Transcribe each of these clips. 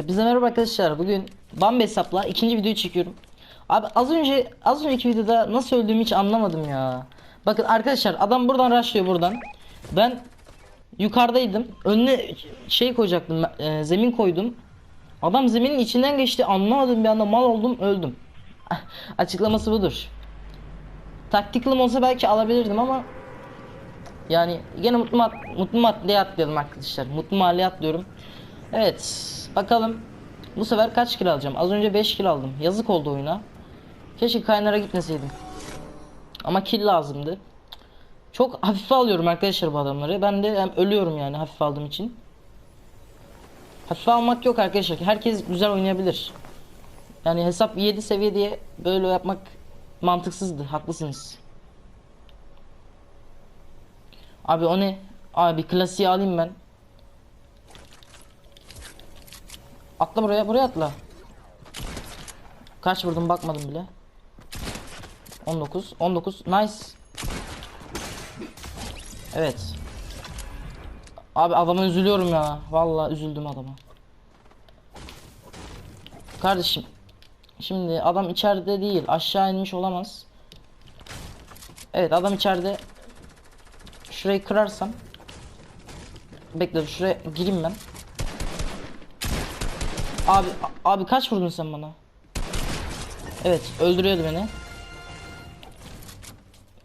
Hepinize merhaba arkadaşlar. Bugün Bambi hesapla ikinci videoyu çekiyorum. Abi az önce az önceki videoda nasıl öldüğümü hiç anlamadım ya. Bakın arkadaşlar adam buradan rushlıyor buradan. Ben yukarıdaydım. Önüne şey koyacaktım. e, zemin koydum. Adam zeminin içinden geçti. Anlamadım bir anda mal oldum öldüm. Açıklaması budur. Taktiklım olsa belki alabilirdim ama yani gene mutlu mutlu mahalleye atlayalım arkadaşlar. Mutlu mahalleye atlıyorum. Evet. Bakalım. Bu sefer kaç kill alacağım? Az önce 5 kill aldım. Yazık oldu oyuna. Keşke kaynara gitmeseydim. Ama kill lazımdı. Çok hafife alıyorum arkadaşlar bu adamları. Ben de hem ölüyorum yani hafife aldığım için. Hafife almak yok arkadaşlar. Herkes güzel oynayabilir. Yani hesap 7 seviye diye böyle yapmak mantıksızdı. Haklısınız. Abi o ne? Abi klasiği alayım ben. Atla buraya, buraya atla. Kaç vurdum bakmadım bile. 19, 19. Nice. Evet. Abi adama üzülüyorum ya. Vallahi üzüldüm adama. Kardeşim. Şimdi adam içeride değil. Aşağı inmiş olamaz. Evet adam içeride. Şurayı kırarsam. Bekle şuraya gireyim ben. Abi abi kaç vurdun sen bana? Evet öldürüyordu beni.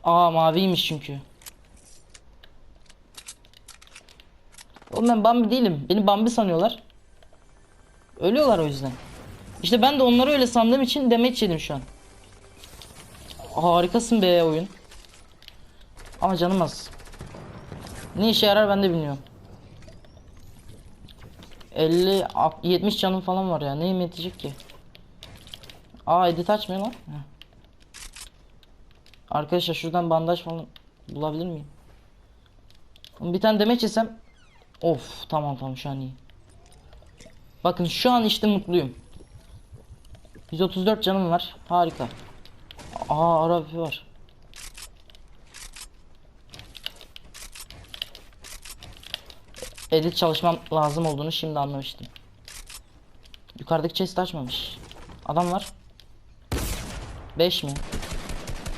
Aa maviymiş çünkü. Oğlum ben Bambi değilim. Beni Bambi sanıyorlar. Ölüyorlar o yüzden. İşte ben de onları öyle sandığım için demet yedim şu an. Harikasın be oyun. Ama canım az. Ne işe yarar ben de bilmiyorum. 50 alt- 70 canım falan var ya. Neyim yetecek ki? Aa edit açmıyor lan. Arkadaşlar şuradan bandaj falan bulabilir miyim? Bir tane demeç yesem Of tamam tamam şu an iyi. Bakın şu an işte mutluyum. 134 canım var. Harika. Aa Arabi var. Edit çalışmam lazım olduğunu şimdi anlamıştım. Yukarıdaki chest açmamış. Adam var. 5 mi?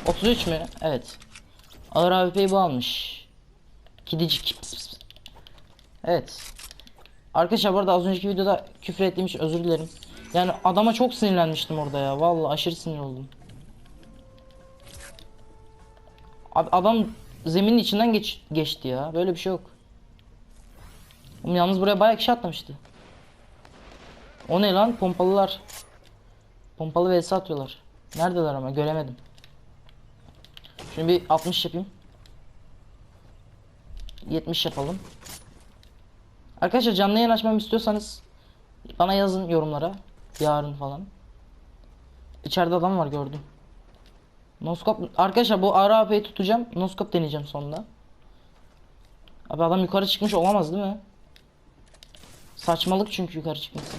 33 mü? Evet. Ağır AWP'yi bu almış. Gidicik. Evet. Arkadaşlar bu arada az önceki videoda küfür ettiğim için özür dilerim. Yani adama çok sinirlenmiştim orada ya. Vallahi aşırı sinir oldum. Abi adam zeminin içinden geç, geçti ya. Böyle bir şey yok. Yalnız buraya bayağı kişi atlamıştı. O ne lan? Pompalılar. Pompalı vs atıyorlar. Neredeler ama göremedim. Şimdi bir 60 yapayım. 70 yapalım. Arkadaşlar canlı yayın açmamı istiyorsanız bana yazın yorumlara. Yarın falan. İçeride adam var gördüm. Noskop arkadaşlar bu ara AP'yi tutacağım. Noskop deneyeceğim sonunda. Abi adam yukarı çıkmış olamaz değil mi? Saçmalık çünkü yukarı çıkması.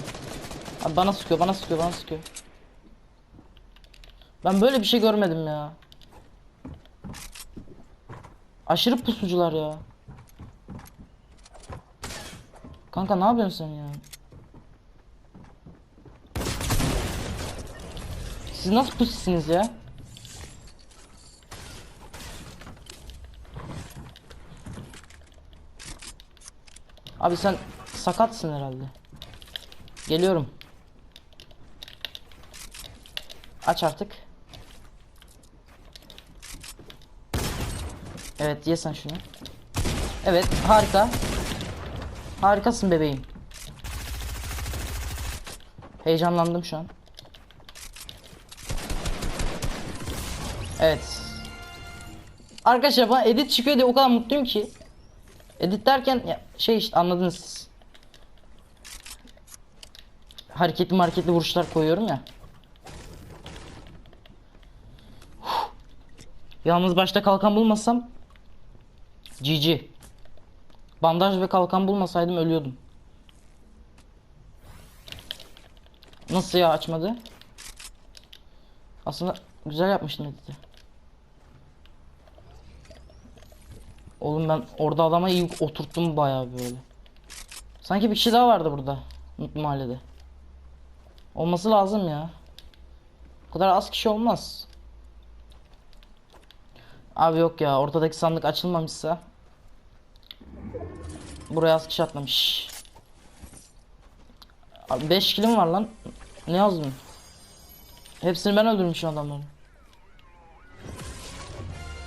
Abi bana sıkıyor, bana sıkıyor, bana sıkıyor. Ben böyle bir şey görmedim ya. Aşırı pusucular ya. Kanka ne yapıyorsun sen ya? Siz nasıl pusisiniz ya? Abi sen sakatsın herhalde. Geliyorum. Aç artık. Evet ye sen şunu. Evet harika. Harikasın bebeğim. Heyecanlandım şu an. Evet. Arkadaşlar bana edit çıkıyor diye o kadar mutluyum ki. Edit derken ya, şey işte anladınız siz. Hareketli hareketli vuruşlar koyuyorum ya. Yalnız başta kalkan bulmasam GG. Bandaj ve kalkan bulmasaydım ölüyordum. Nasıl ya açmadı? Aslında güzel yapmıştım editi. Oğlum ben orada adama iyi oturttum bayağı böyle. Sanki bir kişi daha vardı burada. Mutlu mahallede. Olması lazım ya. O kadar az kişi olmaz. Abi yok ya ortadaki sandık açılmamışsa. Buraya az kişi atlamış. Abi 5 kilim var lan. Ne yazdım? Hepsini ben öldürmüşüm adamların.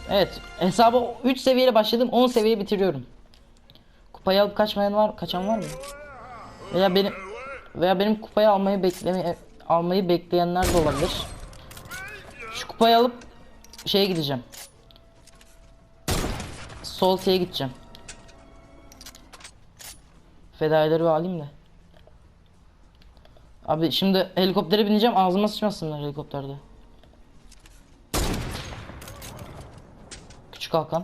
Evet, hesabı 3 seviyeyle başladım, 10 seviye bitiriyorum. Kupayı alıp kaçmayan var, kaçan var mı? Veya benim veya benim kupayı almayı bekleme almayı bekleyenler de olabilir. Şu kupayı alıp şeye gideceğim. Solti'ye gideceğim. Fedaileri alayım da. Abi şimdi helikoptere bineceğim ağzıma sıçmasınlar helikopterde. Küçük Hakan.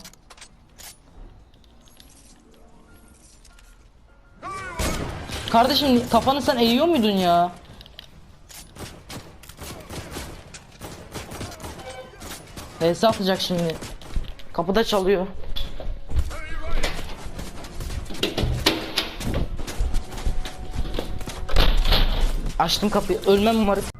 Kardeşim kafanı sen eğiyor muydun ya? VS atacak şimdi. Kapıda çalıyor. Açtım kapıyı. Ölmem umarım.